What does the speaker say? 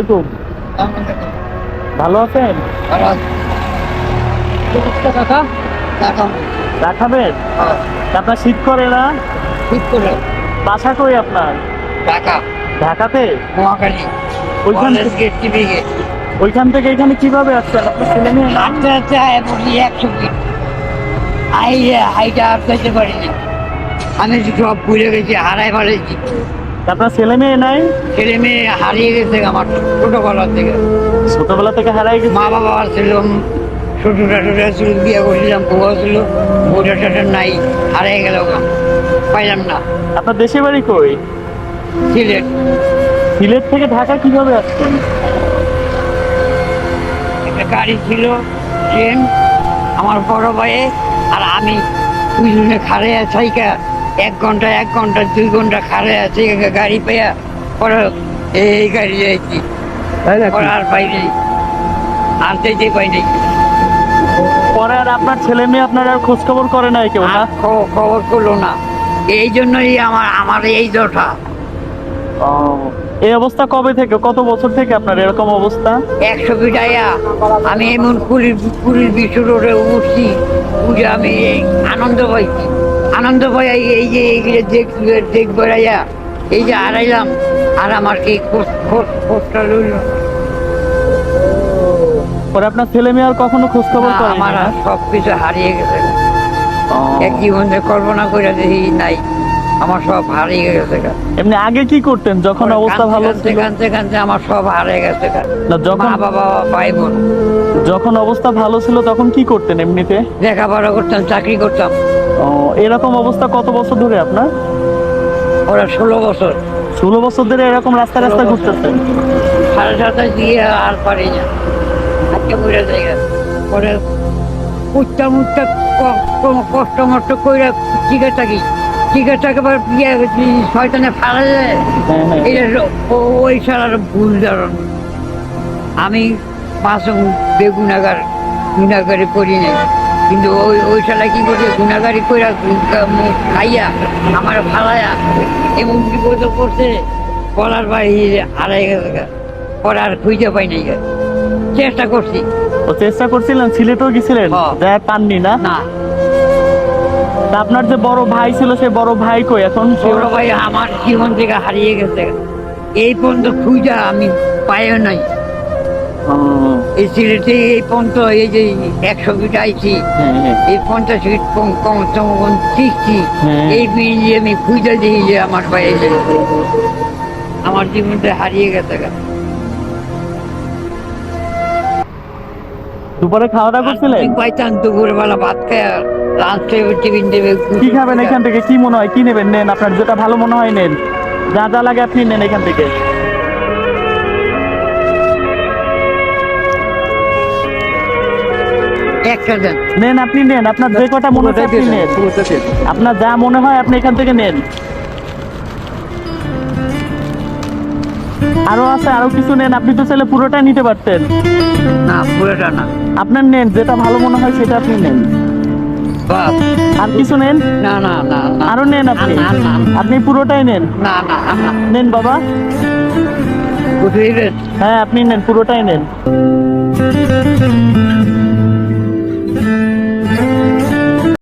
আলাইকুম। ভালো আছেন? আপনার শীত করে না? ঠিক করে বাসা আপনার? ঢাকাতে? ওইখান গেট ওইখান থেকে এখানে কীভাবে আসছেন? আপনার ছেলে মেয়ে আই হাইটা আর পেতে পারিনি আমি সব ভুলে গেছি হারাই ফেলেছি। আপনার ছেলে মেয়ে নাই? ছেলে মেয়ে হারিয়ে গেছে আমার ছোটবেলার থেকে। ছোটবেলা থেকে হারাই গেছে? মা বাবা ছিল ছোটা ছিল বিয়ে করছিলাম বউ ছিল বউটা টোটা নাই হারিয়ে গেল পাইলাম না। আপনার দেশে বাড়ি কই? সিলেট। সিলেট থেকে ঢাকা কীভাবে আসছেন? একটা গাড়ি ছিল ট্রেন আমার বড় ভাইয়ে আর আমি দুইজনে খাড়ে আছি এক ঘণ্টা এক ঘণ্টা দুই ঘণ্টা খাড়ে আছে গাড়ি পেয়া পরে এই গাড়ি যাইছি। আর পাই নাই। আর যেতে পাই নাই। পরে আর আপনার ছেলে মেয়ে আপনার আর খোঁজ খবর করে নাই কেউ না? খবর করল না। এই জন্যই আমার আমার এই দশা এই অবস্থা কবে থেকে? কত বছর থেকে আপনার এরকম অবস্থা? একশো ফিট আয়া আমি এমন পুরীর পুরীর বিশ্ব রোডে উঠছি উঠে আমি আনন্দ পাইছি। আনন্দ পাই এই যে এইগুলো দেখ দেখ বেড়াইয়া এই যে হারাইলাম। আর আমার কি খোঁজটা পরে আপনার ছেলে মেয়ে আর কখনো খোঁজ খবর করে আমার সব কিছু হারিয়ে গেছে। এক জীবনে কল্পনা করে দেখি নাই। আমার সব হারিয়ে গেছে। এমনি আগে কি করতেন? যখন অবস্থা ভালো ছিল? কাঁদতে কাঁদতে আমার সব হারিয়ে গেছে। না যখন বাবা ভাই বোন। যখন অবস্থা ভালো ছিল তখন কি করতেন এমনিতে? লেখাপড়া করতাম চাকরি করতাম। ও, এরকম অবস্থা কত বছর ধরে আপনার? ওরা ষোলো বছর। ষোলো বছর ধরে এরকম রাস্তা রাস্তা। ঘুরতেছেন সাড়ে সাতটায় দিয়ে আর পারি না। আজকে বুঝে জায়গা পরে উঠতাম উঠতে কষ্ট মষ্ট করে টিকে থাকি টিকে থাকি পর ইয়ে শয়তানে ফালা যায় হ্যাঁ, হ্যাঁ। এটা ও- ওই সারার ভুল ধারণ। আমি মাসুম বেগুনাগার গুণাগারি করি নাই। কিন্তু ওই ওই সালা কি করছে গুণাগারি করে খাইয়া আমার ফালাইয়া এমন বিপদ করছে বলার বাইরে হারাই গেছে আর খুঁজে পাই নাই। চেষ্টা করছি। ও চেষ্টা করছিলেন সিলেটও গেছিলেন। যা পাননি না? না। আপনার যে বড় ভাই ছিল সে বড় ভাই কই এখন? সে- বড় ভাই আমার জীবন থেকে হারিয়ে গেছে। এই পর্যন্ত খুঁজা আমি পাইও নাই। এই সিলেটে এই পর্যন্ত এই যে একশো ফিট আইছি হ্যাঁ, হ্যাঁ। এই পঞ্চাশ ফিট হ্যাঁ। এই বিয়ে আমি খুঁজে দিই যে আমার ভাই আমার জীবনটা হারিয়ে গেছে দুপুরে খাওয়া দাওয়া করছিলেন? পাইতাম দুপুরবেলা ভাত খায় লাঞ্চ টেবিল টিফিন দেবে কি খাবেন এখান থেকে? কি মনে হয়? কি নেবেন? নেন আপনার যেটা ভালো মনে হয় নেন। যা যা লাগে আপনি নেন এখান থেকে। একটা দেন। নেন আপনি নেন। আপনার যে কটা মনে হয় আপনি নেন। আপনার যা মনে হয় আপনি এখান থেকে নেন। আরও আছে আরও কিছু নেন। আপনি তো চাইলে পুরোটা নিতে পারতেন। না পুরোটা না। আপনার নেন যেটা ভালো মনে হয় সেটা আপনি নেন। আর কিছু নেন? না না না আরও নেন আপনি। আপনি পুরোটাই নেন। না না না নেন বাবা। হ্যাঁ আপনি নেন পুরোটাই নেন।